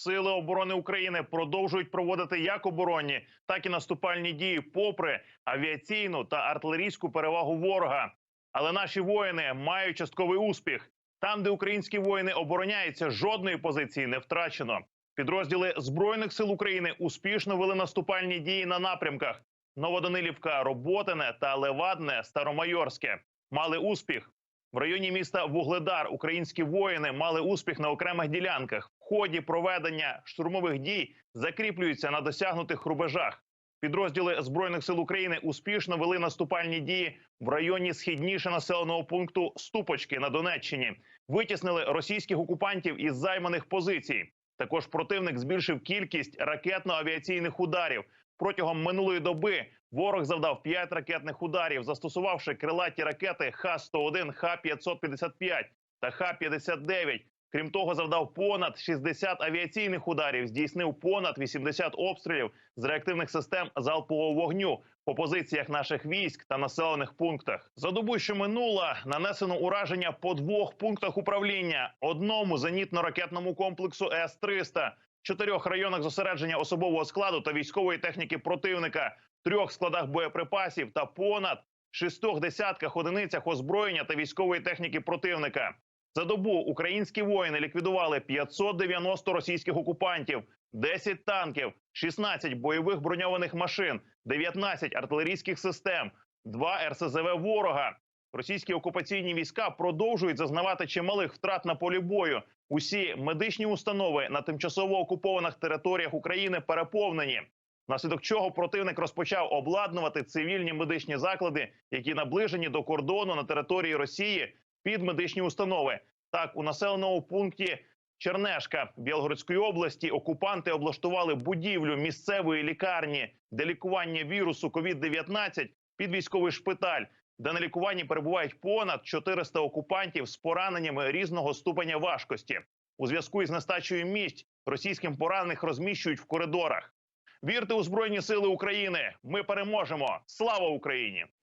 Сили оборони України продовжують проводити як оборонні, так і наступальні дії, попри авіаційну та артилерійську перевагу ворога. Але наші воїни мають частковий успіх. Там, де українські воїни обороняються, жодної позиції не втрачено. Підрозділи збройних сил України успішно вели наступальні дії на напрямках Новоданилівка, Роботине та Левадне, Старомайорське. Мали успіх в районі міста Вугледар. Українські воїни мали успіх на окремих ділянках. Ході проведення штурмових дій закріплюються на досягнутих рубежах. Підрозділи збройних сил України успішно вели наступальні дії в районі східніше населеного пункту Ступочки на Донеччині. Витіснили російських окупантів із займаних позицій. Також противник збільшив кількість ракетно-авіаційних ударів. Протягом минулої доби ворог завдав 5 ракетних ударів, застосувавши крилаті ракети Х-101, Х-555 та Х-59. Крім того, завдав понад 60 авіаційних ударів, здійснив понад 80 обстрілів з реактивних систем залпового вогню по позиціях наших військ та населених пунктах. За добу, що минула, нанесено ураження по двох пунктах управління: одному зенітно-ракетному комплексу С-300, чотирьох районах зосередження особового складу та військової техніки противника, трьох складах боєприпасів та понад шістох десятках одиницях озброєння та військової техніки противника. За добу українські воїни ліквідували 590 російських окупантів, 10 танків, 16 бойових броньованих машин, 19 артилерійських систем, 2 РСЗВ ворога. Російські окупаційні війська продовжують зазнавати чималих втрат на полі бою. Усі медичні установи на тимчасово окупованих територіях України переповнені. Внаслідок чого противник розпочав обладнувати цивільні медичні заклади, які наближені до кордону на території Росії під медичні установи. Так, у населеному пункті Чернешка Білгородської області окупанти облаштували будівлю місцевої лікарні для лікування вірусу COVID-19 під військовий шпиталь, де на лікуванні перебувають понад 400 окупантів з пораненнями різного ступеня важкості. У зв'язку із нестачею місць російським поранених розміщують в коридорах. Вірте у збройні сили України! Ми переможемо! Слава Україні!